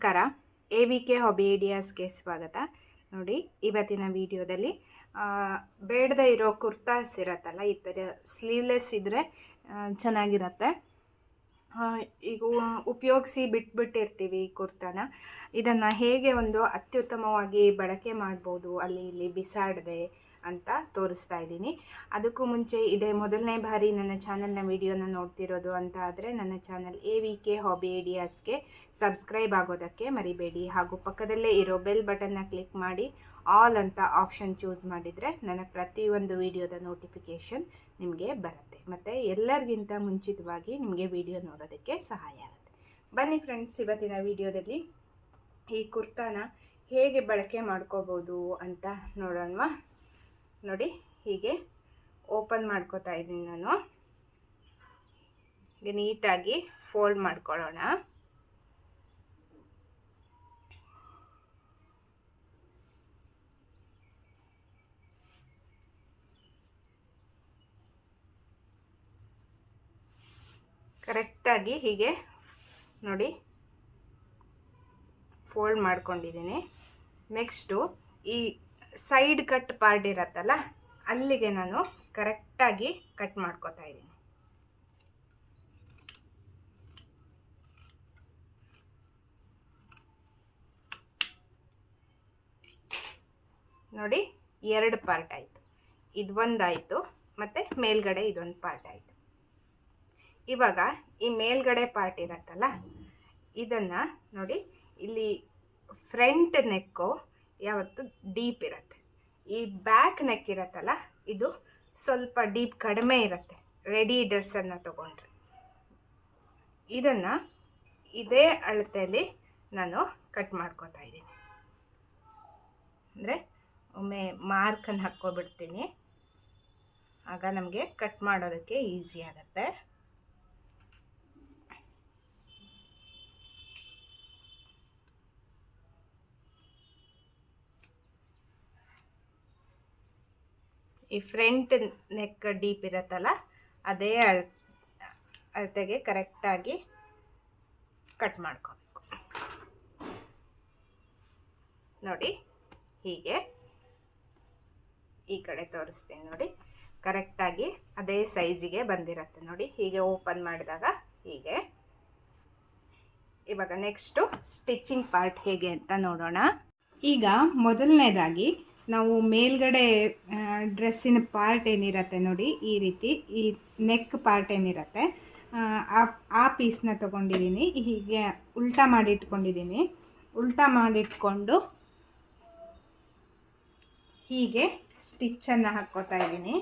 ನಮಸ್ಕಾರ. A V K hobby ಐಡಿಯಾಸ್ಗೆ ಸ್ವಾಗತ. ನೋಡಿ, ಇವತ್ತಿನ ವಿಡಿಯೋದಲ್ಲಿ ಬೇಡದೆ ಇರೋ ಕುರ್ತಾಸ್ ಇರತ್ತಲ್ಲ, ಈ ಥರ ಸ್ಲೀವ್ಲೆಸ್ ಇದ್ದರೆ ಚೆನ್ನಾಗಿರತ್ತೆ. ಈಗ ಉಪಯೋಗಿಸಿ ಬಿಟ್ಬಿಟ್ಟಿರ್ತೀವಿ ಕುರ್ತಾನ. ಇದನ್ನು ಹೇಗೆ ಒಂದು ಅತ್ಯುತ್ತಮವಾಗಿ ಬಳಕೆ ಮಾಡ್ಬೋದು, ಅಲ್ಲಿ ಇಲ್ಲಿ ಬಿಸಾಡದೆ ಅಂತ ತೋರಿಸ್ತಾ ಇದ್ದೀನಿ. ಅದಕ್ಕೂ ಮುಂಚೆ ಇದೇ ಮೊದಲನೇ ಬಾರಿ ನನ್ನ ಚಾನಲ್ನ ವಿಡಿಯೋನ ನೋಡ್ತಿರೋದು ಅಂತ ಆದರೆ ನನ್ನ channel A V K hobby ಐಡಿಯಾಸ್ಗೆ subscribe ಆಗೋದಕ್ಕೆ ಮರಿಬೇಡಿ. ಹಾಗೂ ಪಕ್ಕದಲ್ಲೇ ಇರೋ ಬೆಲ್ ಬಟನ್ನ ಕ್ಲಿಕ್ ಮಾಡಿ ಆಲ್ ಅಂತ ಆಪ್ಷನ್ ಚೂಸ್ ಮಾಡಿದರೆ ನನ್ನ ಪ್ರತಿಯೊಂದು ವಿಡಿಯೋದ ನೋಟಿಫಿಕೇಷನ್ ನಿಮಗೆ ಬರುತ್ತೆ. ಮತ್ತು ಎಲ್ಲರಿಗಿಂತ ಮುಂಚಿತವಾಗಿ ನಿಮಗೆ ವಿಡಿಯೋ ನೋಡೋದಕ್ಕೆ ಸಹಾಯ ಆಗುತ್ತೆ. ಬನ್ನಿ ಫ್ರೆಂಡ್ಸ್, ಇವತ್ತಿನ ವಿಡಿಯೋದಲ್ಲಿ ಈ ಕುರ್ತಾನ ಹೇಗೆ ಬಳಕೆ ಮಾಡ್ಕೋಬೋದು ಅಂತ ನೋಡೋಣವಾ? ನೋಡಿ ಹೀಗೆ ಓಪನ್ ಮಾಡ್ಕೋತಾ ಇದ್ದೀನಿ ನಾನು. ಹೀಗೆ ನೀಟಾಗಿ ಫೋಲ್ಡ್ ಮಾಡ್ಕೊಳ್ಳೋಣ. ಕರೆಕ್ಟಾಗಿ ಹೀಗೆ ನೋಡಿ ಫೋಲ್ಡ್ ಮಾಡ್ಕೊಂಡಿದ್ದೀನಿ. ನೆಕ್ಸ್ಟು ಈ ಸೈಡ್ ಕಟ್ ಪಾರ್ಟ್ ಇರತ್ತಲ್ಲ, ಅಲ್ಲಿಗೆ ನಾನು ಕರೆಕ್ಟಾಗಿ ಕಟ್ ಮಾಡ್ಕೋತಾ ಇದ್ದೀನಿ. ನೋಡಿ, ಎರಡು ಪಾರ್ಟ್ ಆಯಿತು. ಇದು ಒಂದಾಯಿತು ಮತ್ತು ಮೇಲ್ಗಡೆ ಇದೊಂದು ಪಾರ್ಟ್ ಆಯಿತು. ಇವಾಗ ಈ ಮೇಲ್ಗಡೆ ಪಾರ್ಟ್ ಇರತ್ತಲ್ಲ, ಇದನ್ನು ನೋಡಿ, ಇಲ್ಲಿ ಫ್ರಂಟ್ ನೆಕ್ಕು ಯಾವತ್ತು ಡೀಪ್ ಇರುತ್ತೆ. ಈ ಬ್ಯಾಕ್ ನೆಕ್ ಇರುತ್ತಲ್ಲ, ಇದು ಸ್ವಲ್ಪ ಡೀಪ್ ಕಡಿಮೆ ಇರುತ್ತೆ. ರೆಡಿ ಡ್ರೆಸ್ಸನ್ನು ತೊಗೊಂಡ್ರೆ. ಇದನ್ನು ಇದೇ ಅಳತೆಯಲ್ಲಿ ನಾನು ಕಟ್ ಮಾಡ್ಕೋತಾ ಇದ್ದೀನಿ. ಅಂದರೆ ಒಮ್ಮೆ ಮಾರ್ಕನ್ನು ಹಾಕ್ಕೊಬಿಡ್ತೀನಿ. ಆಗ ನಮಗೆ ಕಟ್ ಮಾಡೋದಕ್ಕೆ ಈಸಿ ಆಗುತ್ತೆ. ಈ ಫ್ರಂಟ್ ನೆಕ್ ಡೀಪ್ ಇರುತ್ತಲ್ಲ, ಅದೇ ಅಳ, ಅಳತೆಗೆ ಕರೆಕ್ಟಾಗಿ ಕಟ್ ಮಾಡ್ಕೋಬೇಕು. ನೋಡಿ, ಹೀಗೆ ಈ ಕಡೆ ತೋರಿಸ್ತೀನಿ ನೋಡಿ ಕರೆಕ್ಟಾಗಿ ಅದೇ ಸೈಜಿಗೆ ಬಂದಿರುತ್ತೆ ನೋಡಿ, ಹೀಗೆ ಓಪನ್ ಮಾಡಿದಾಗ ಹೀಗೆ. ಇವಾಗ ನೆಕ್ಸ್ಟು ಸ್ಟಿಚಿಂಗ್ ಪಾರ್ಟ್ ಹೇಗೆ ಅಂತ ನೋಡೋಣ. ಈಗ ಮೊದಲನೇದಾಗಿ ನಾವು ಮೇಲ್ಗಡೆ ಡ್ರೆಸ್ಸಿನ ಪಾರ್ಟ್ ಏನಿರತ್ತೆ ನೋಡಿ ಈ ರೀತಿ ಈ ನೆಕ್ ಪಾರ್ಟ್ ಏನಿರತ್ತೆ ಆ, ಆ- ಪೀಸ್ನ ತೊಗೊಂಡಿದ್ದೀನಿ. ಹೀಗೆ ಉಲ್ಟಾ ಮಾಡಿಟ್ಕೊಂಡಿದ್ದೀನಿ ಉಲ್ಟಾ ಮಾಡಿಟ್ಕೊಂಡು ಹೀಗೆ ಸ್ಟಿಚ್ಚನ್ನು ಹಾಕ್ಕೋತಾ ಇದ್ದೀನಿ.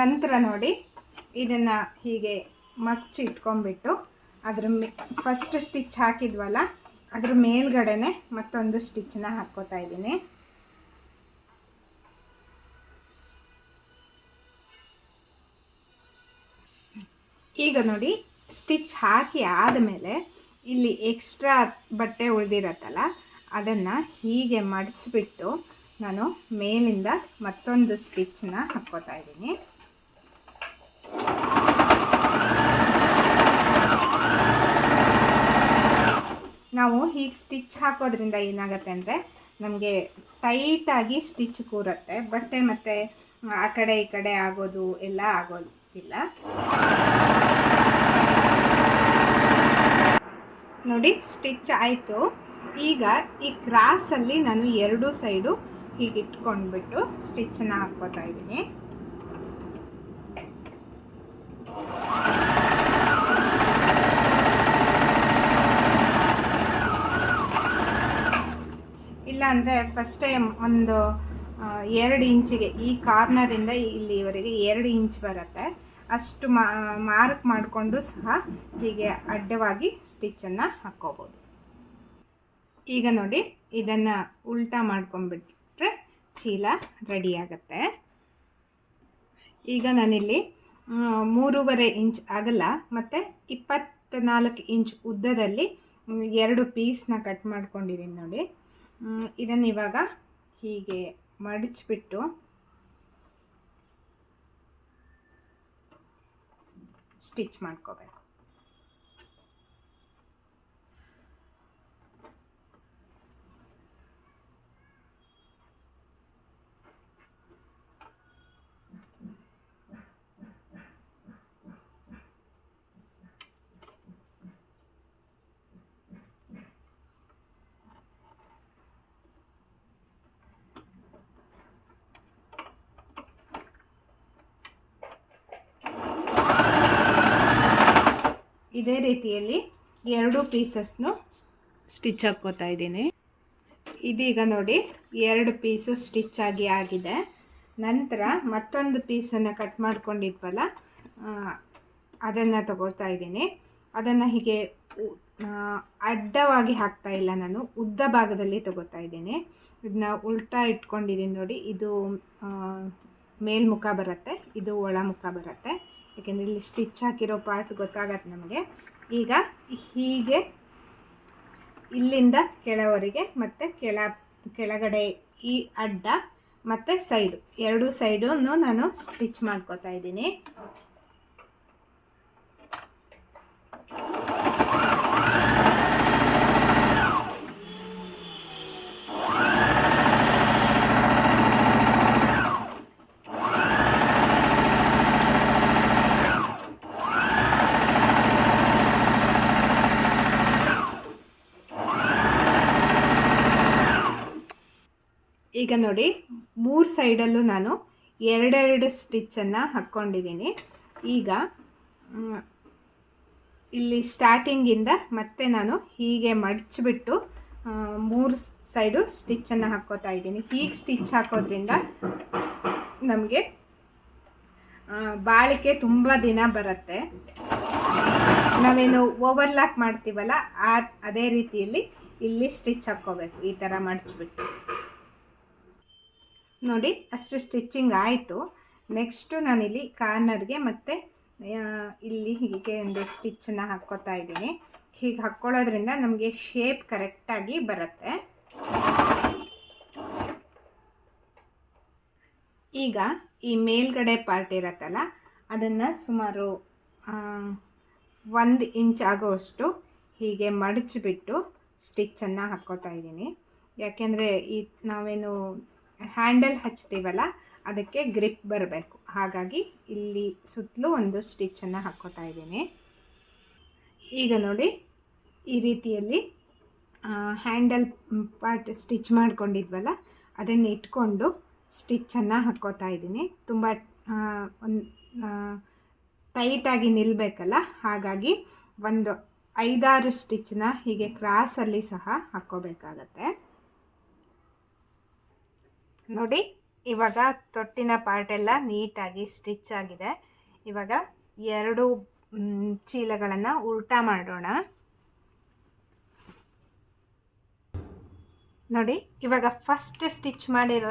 ನಂತರ ನೋಡಿ ಇದನ್ನು ಹೀಗೆ ಮಚ್ಚಿ ಇಟ್ಕೊಂಡ್ಬಿಟ್ಟು ಅದ್ರ ಮೇ ಫಸ್ಟ್ ಸ್ಟಿಚ್ ಹಾಕಿದ್ವಲ್ಲ, ಅದ್ರ ಮೇಲ್ಗಡೆನೆ ಮತ್ತೊಂದು ಸ್ಟಿಚ್ನ ಹಾಕ್ಕೋತಾ ಇದ್ದೀನಿ. ಈಗ ನೋಡಿ ಸ್ಟಿಚ್ ಹಾಕಿ ಆದಮೇಲೆ ಇಲ್ಲಿ ಎಕ್ಸ್ಟ್ರಾ ಬಟ್ಟೆ ಉಳಿದಿರತ್ತಲ್ಲ, ಅದನ್ನು ಹೀಗೆ ಮಡಚಿಬಿಟ್ಟು ನಾನು ಮೇಲಿಂದ ಮತ್ತೊಂದು ಸ್ಟಿಚ್ನ ಹಾಕ್ಕೋತಾ ಇದ್ದೀನಿ. ನಾವು ಹೀಗೆ ಸ್ಟಿಚ್ ಹಾಕೋದ್ರಿಂದ ಏನಾಗುತ್ತೆ ಅಂದರೆ ನಮಗೆ ಟೈಟಾಗಿ ಸ್ಟಿಚ್ ಕೂರುತ್ತೆ. ಬಟ್ಟೆ ಮತ್ತು, ಆ ಕಡೆ ಈ ಕಡೆ ಆಗೋದು, ಎಲ್ಲ ಆಗೋದಿಲ್ಲ. ನೋಡಿ ಸ್ಟಿಚ್ ಆಯಿತು. ಈಗ ಈ ಕ್ರಾಸಲ್ಲಿ ನಾನು ಎರಡೂ ಸೈಡು ಹೀಗೆ ಇಟ್ಕೊಂಡ್ಬಿಟ್ಟು ಸ್ಟಿಚ್ಚನ್ನು ಹಾಕ್ಕೋತಾ ಇದ್ದೀನಿ. ಅಂದರೆ ಫಸ್ಟ್ ಟೈಮ್ ಒಂದು ಎರಡು ಇಂಚಿಗೆ ಈ ಕಾರ್ನರಿಂದ ಇಲ್ಲಿವರೆಗೆ ಎರಡು ಇಂಚ್ ಬರುತ್ತೆ. ಅಷ್ಟು ಮಾರ್ಕ್ ಮಾಡಿಕೊಂಡು ಸಹ ಹೀಗೆ ಅಡ್ಡವಾಗಿ ಸ್ಟಿಚ್ಚನ್ನು ಹಾಕ್ಕೋಬೋದು. ಈಗ ನೋಡಿ, ಇದನ್ನು ಉಲ್ಟಾ ಮಾಡ್ಕೊಂಡ್ಬಿಟ್ರೆ ಚೀಲ ರೆಡಿ ಆಗುತ್ತೆ. ಈಗ ನಾನಿಲ್ಲಿ ಮೂರುವರೆ ಇಂಚ್ ಅಗಲ ಮತ್ತು ಇಪ್ಪತ್ತ್ನಾಲ್ಕು ಇಂಚ್ ಉದ್ದದಲ್ಲಿ ಎರಡು ಪೀಸ್ನ ಕಟ್ ಮಾಡ್ಕೊಂಡಿದ್ದೀನಿ ನೋಡಿ. ಇದನ್ನು ಇವಾಗ ಹೀಗೆ ಮಡಚ್ಬಿಟ್ಟು ಸ್ಟಿಚ್ ಮಾಡ್ಕೋಬೇಕು. ಇದೇ ರೀತಿಯಲ್ಲಿ ಎರಡು ಪೀಸಸ್ನು ಸ್ಟಿಚ್ ಹಾಕ್ಕೋತಾ ಇದ್ದೀನಿ. ಇದೀಗ ನೋಡಿ ಎರಡು ಪೀಸು ಸ್ಟಿಚ್ ಆಗಿ ಆಗಿದೆ. ನಂತರ ಮತ್ತೊಂದು ಪೀಸನ್ನು ಕಟ್ ಮಾಡ್ಕೊಂಡಿದ್ವಲ್ಲ ಅದನ್ನು ತಗೊಳ್ತಾ ಇದ್ದೀನಿ. ಅದನ್ನು ಹೀಗೆ ಅಡ್ಡವಾಗಿ ಹಾಕ್ತಾ ಇಲ್ಲ ನಾನು, ಉದ್ದ ಭಾಗದಲ್ಲಿ ತಗೋತಾ ಇದ್ದೀನಿ. ಇದನ್ನ ಉಲ್ಟಾ ಇಟ್ಕೊಂಡಿದ್ದೀನಿ ನೋಡಿ, ಇದು ಮೇಲ್ಮುಖ ಬರುತ್ತೆ, ಇದು ಒಳಮುಖ ಬರುತ್ತೆ. ಯಾಕೆಂದರೆ ಇಲ್ಲಿ ಸ್ಟಿಚ್ ಹಾಕಿರೋ ಪಾರ್ಟ್ ಗೊತ್ತಾಗತ್ತೆ ನಮಗೆ. ಈಗ ಹೀಗೆ ಇಲ್ಲಿಂದ ಕೆಳವರೆಗೆ ಮತ್ತು ಕೆಳ, ಕೆಳಗಡೆ ಈ ಅಡ್ಡ ಮತ್ತು ಸೈಡು ಎರಡು ಸೈಡನ್ನು ನಾನು ಸ್ಟಿಚ್ ಮಾಡ್ಕೋತಾ ಇದ್ದೀನಿ. ಈಗ ನೋಡಿ, ಮೂರು ಸೈಡಲ್ಲೂ ನಾನು ಎರಡೆರಡು ಸ್ಟಿಚ್ಚನ್ನು ಹಾಕ್ಕೊಂಡಿದ್ದೀನಿ. ಈಗ ಇಲ್ಲಿ ಸ್ಟಾರ್ಟಿಂಗಿಂದ ಮತ್ತೆ ನಾನು ಹೀಗೆ ಮಡಚಿಬಿಟ್ಟು ಮೂರು ಸೈಡು ಸ್ಟಿಚ್ಚನ್ನು ಹಾಕ್ಕೋತಾ ಇದ್ದೀನಿ. ಹೀಗೆ ಸ್ಟಿಚ್ ಹಾಕೋದ್ರಿಂದ ನಮಗೆ ಬಾಳಿಕೆ ತುಂಬ ದಿನ ಬರುತ್ತೆ. ನಾವೇನು ಓವರ್ಲಾಕ್ ಮಾಡ್ತೀವಲ್ಲ ಅದೇ ರೀತಿಯಲ್ಲಿ ಇಲ್ಲಿ ಸ್ಟಿಚ್ ಹಾಕ್ಕೋಬೇಕು. ಈ ಥರ ಮಡಚಿಬಿಟ್ಟು. ನೋಡಿ, ಅಷ್ಟು ಸ್ಟಿಚ್ಚಿಂಗ್ ಆಯಿತು. ನೆಕ್ಸ್ಟು ನಾನಿಲ್ಲಿ ಕಾರ್ನರ್ಗೆ ಮತ್ತು ಇಲ್ಲಿ ಹೀಗೆ ಒಂದು ಸ್ಟಿಚ್ಚನ್ನು ಹಾಕ್ಕೋತಾ ಇದ್ದೀನಿ. ಹೀಗೆ ಹಾಕ್ಕೊಳ್ಳೋದ್ರಿಂದ ನಮಗೆ ಶೇಪ್ ಕರೆಕ್ಟಾಗಿ ಬರುತ್ತೆ. ಈಗ ಈ ಮೇಲ್ಗಡೆ ಪಾರ್ಟ್ ಇರತ್ತಲ್ಲ, ಅದನ್ನು ಸುಮಾರು ಒಂದು ಇಂಚ್ ಆಗೋವಷ್ಟು ಹೀಗೆ ಮಡಚಿಬಿಟ್ಟು ಸ್ಟಿಚ್ಚನ್ನು ಹಾಕ್ಕೋತಾ ಇದ್ದೀನಿ. ಯಾಕೆಂದರೆ ಈ ನಾವೇನು ಹ್ಯಾಂಡಲ್ ಹಚ್ತೀವಲ್ಲ, ಅದಕ್ಕೆ ಗ್ರಿಪ್ ಬರಬೇಕು. ಹಾಗಾಗಿ ಇಲ್ಲಿ ಸುತ್ತಲೂ ಒಂದು ಸ್ಟಿಚ್ಚನ್ನು ಹಾಕ್ಕೋತಾ ಇದ್ದೀನಿ. ಈಗ ನೋಡಿ, ಈ ರೀತಿಯಲ್ಲಿ ಹ್ಯಾಂಡಲ್ ಪಾರ್ಟ್ ಸ್ಟಿಚ್ ಮಾಡ್ಕೊಂಡಿದ್ವಲ್ಲ, ಅದನ್ನು ಇಟ್ಕೊಂಡು ಸ್ಟಿಚ್ಚನ್ನು ಹಾಕ್ಕೋತಾ ಇದ್ದೀನಿ. ತುಂಬ ಒಂದು ಟೈಟಾಗಿ ನಿಲ್ಲಬೇಕಲ್ಲ ಹಾಗಾಗಿ ಒಂದು ಐದಾರು ಸ್ಟಿಚ್ನ ಹೀಗೆ ಕ್ರಾಸಲ್ಲಿ ಸಹ ಹಾಕ್ಕೋಬೇಕಾಗತ್ತೆ ನೋಡಿ, ಇವಾಗ ತೊಟ್ಟಿನ ಪಾರ್ಟ್ ಎಲ್ಲ ನೀಟಾಗಿ ಸ್ಟಿಚ್ ಆಗಿದೆ. ಇವಾಗ ಎರಡು ಚೀಲಗಳನ್ನು ಉಲ್ಟಾ ಮಾಡೋಣ. ನೋಡಿ, ಇವಾಗ ಫಸ್ಟ್ ಸ್ಟಿಚ್ ಮಾಡಿರೋ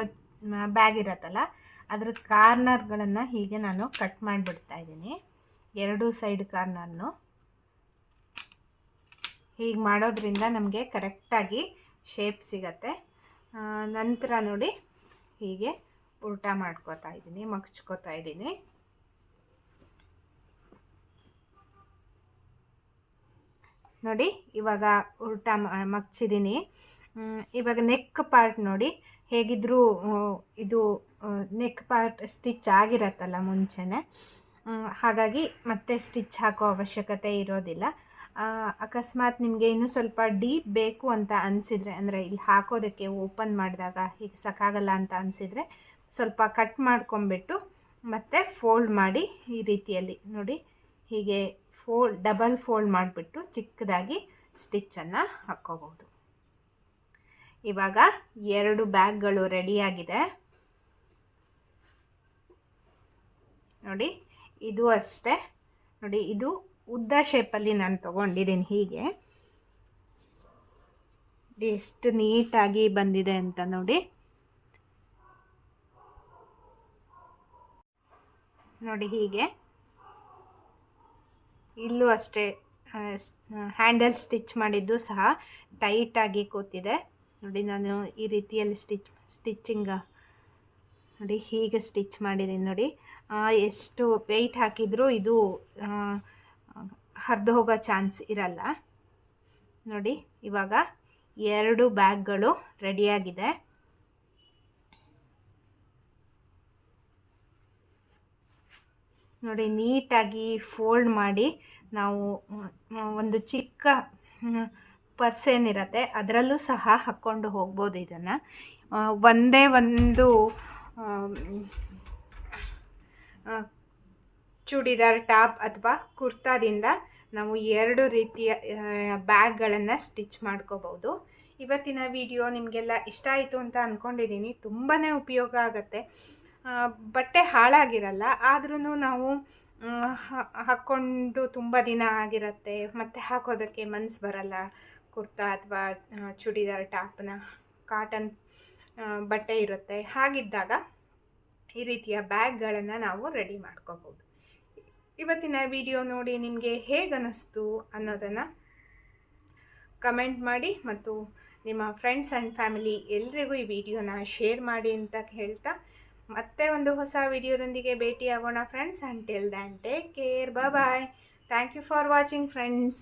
ಬ್ಯಾಗ್ ಇರತ್ತಲ್ಲ, ಅದ್ರ ಕಾರ್ನರ್ಗಳನ್ನು ಹೀಗೆ ನಾನು ಕಟ್ ಮಾಡಿಬಿಡ್ತಾ ಇದ್ದೀನಿ. ಎರಡೂ ಸೈಡ್ ಕಾರ್ನರ್ನು. ಹೀಗೆ ಮಾಡೋದ್ರಿಂದ ನಮಗೆ ಕರೆಕ್ಟಾಗಿ ಶೇಪ್ ಸಿಗತ್ತೆ. ನಂತರ ನೋಡಿ ಹೀಗೆ ಉಲ್ಟಾ ಮಾಡ್ಕೋತಾ ಇದ್ದೀನಿ, ಮಗ್ಚ್ಕೋತಾ ಇದ್ದೀನಿ. ನೋಡಿ, ಇವಾಗ ಉಲ್ಟಾ ಮಗ್ಚಿದ್ದೀನಿ. ಇವಾಗ ನೆಕ್ ಪಾರ್ಟ್ ನೋಡಿ ಹೇಗಿದ್ದರೂ ಇದು ನೆಕ್ ಪಾರ್ಟ್ ಸ್ಟಿಚ್ ಆಗಿರತ್ತಲ್ಲ ಮುಂಚೆನೆ. ಹಾಗಾಗಿ ಮತ್ತೆ ಸ್ಟಿಚ್ ಹಾಕೋ ಅವಶ್ಯಕತೆ ಇರೋದಿಲ್ಲ. ಅಕಸ್ಮಾತ್ ನಿಮಗೆ ಇನ್ನೂ ಸ್ವಲ್ಪ ಡೀಪ್ ಬೇಕು ಅಂತ ಅನಿಸಿದರೆ, ಅಂದರೆ ಇಲ್ಲಿ ಹಾಕೋದಕ್ಕೆ ಓಪನ್ ಮಾಡಿದಾಗ ಹೀಗೆ ಸಾಕಾಗಲ್ಲ ಅಂತ ಅನಿಸಿದರೆ ಸ್ವಲ್ಪ ಕಟ್ ಮಾಡ್ಕೊಂಬಿಟ್ಟು ಮತ್ತು ಫೋಲ್ಡ್ ಮಾಡಿ ಈ ರೀತಿಯಲ್ಲಿ ನೋಡಿ, ಹೀಗೆ ಫೋಲ್ಡ್, ಡಬಲ್ ಫೋಲ್ಡ್ ಮಾಡಿಬಿಟ್ಟು ಚಿಕ್ಕದಾಗಿ ಸ್ಟಿಚ್ಚನ್ನು ಹಾಕ್ಕೋಬೋದು ಇವಾಗ ಎರಡು ಬ್ಯಾಗ್ಗಳು ರೆಡಿಯಾಗಿದೆ ನೋಡಿ, ಇದು ಅಷ್ಟೇ. ನೋಡಿ, ಇದು ಉದ್ದ ಶೇಪಲ್ಲಿ ನಾನು ತೊಗೊಂಡಿದ್ದೀನಿ ಹೀಗೆ. ಎಷ್ಟು ನೀಟಾಗಿ ಬಂದಿದೆ ಅಂತ ನೋಡಿ. ನೋಡಿ ಹೀಗೆ. ಇಲ್ಲೂ ಅಷ್ಟೇ ಹ್ಯಾಂಡಲ್ ಸ್ಟಿಚ್ ಮಾಡಿದ್ದು ಸಹ ಟೈಟಾಗಿ ಕೂತಿದೆ. ನೋಡಿ ನಾನು ಈ ರೀತಿಯಲ್ಲಿ ಸ್ಟಿಚ್ ಸ್ಟಿಚ್ಚಿಂಗ ನೋಡಿ ಹೀಗೆ ಸ್ಟಿಚ್ ಮಾಡಿದ್ದೀನಿ ನೋಡಿ. ಎಷ್ಟು ವೆಯ್ಟ್ ಹಾಕಿದರೂ ಇದು ಹರಿದು ಹೋಗೋ ಚಾನ್ಸ್ ಇರಲ್ಲ. ನೋಡಿ, ಇವಾಗ ಎರಡು ಬ್ಯಾಗ್ಗಳು ರೆಡಿಯಾಗಿದೆ. ನೋಡಿ, ನೀಟಾಗಿ ಫೋಲ್ಡ್ ಮಾಡಿ ನಾವು ಒಂದು ಚಿಕ್ಕ ಪರ್ಸ್ ಏನಿರತ್ತೆ ಅದರಲ್ಲೂ ಸಹ ಹಾಕ್ಕೊಂಡು ಹೋಗ್ಬೋದು ಇದನ್ನು. ಒಂದೇ ಒಂದು ಚೂಡಿದಾರ್ ಟಾಪ್ ಅಥವಾ ಕುರ್ತಾದಿಂದ ನಾವು ಎರಡು ರೀತಿಯ ಬ್ಯಾಗ್ಗಳನ್ನು ಸ್ಟಿಚ್ ಮಾಡ್ಕೋಬೋದು. ಇವತ್ತಿನ ವಿಡಿಯೋ ನಿಮಗೆಲ್ಲ ಇಷ್ಟ ಆಯಿತು ಅಂತ ಅಂದ್ಕೊಂಡಿದ್ದೀನಿ ತುಂಬಾ ಉಪಯೋಗ ಆಗುತ್ತೆ. ಬಟ್ಟೆ ಹಾಳಾಗಿರಲ್ಲ ಆದ್ರೂ ನಾವು ಹಾಕ್ಕೊಂಡು ತುಂಬ ದಿನ ಆಗಿರುತ್ತೆ. ಮತ್ತು ಹಾಕೋದಕ್ಕೆ ಮನ್ಸು ಬರಲ್ಲ. ಕುರ್ತಾ ಅಥವಾ ಚೂಡಿದಾರ್ ಟಾಪ್ನ, ಕಾಟನ್ ಬಟ್ಟೆ ಇರುತ್ತೆ. ಹಾಗಿದ್ದಾಗ ಈ ರೀತಿಯ ಬ್ಯಾಗ್ಗಳನ್ನು ನಾವು ರೆಡಿ ಮಾಡ್ಕೋಬೋದು. ಇವತ್ತಿನ ವಿಡಿಯೋ ನೋಡಿ ನಿಮಗೆ ಹೇಗನ್ನಿಸ್ತು ಅನ್ನೋದನ್ನು ಕಮೆಂಟ್ ಮಾಡಿ ಮತ್ತು ನಿಮ್ಮ ಫ್ರೆಂಡ್ಸ್ ಆ್ಯಂಡ್ ಫ್ಯಾಮಿಲಿ ಎಲ್ರಿಗೂ ಈ ವಿಡಿಯೋನ ಶೇರ್ ಮಾಡಿ ಅಂತ ಹೇಳ್ತಾ ಮತ್ತೆ ಒಂದು ಹೊಸ ವಿಡಿಯೋದೊಂದಿಗೆ ಭೇಟಿಯಾಗೋಣ friends and till then take care bye thank you for watching friends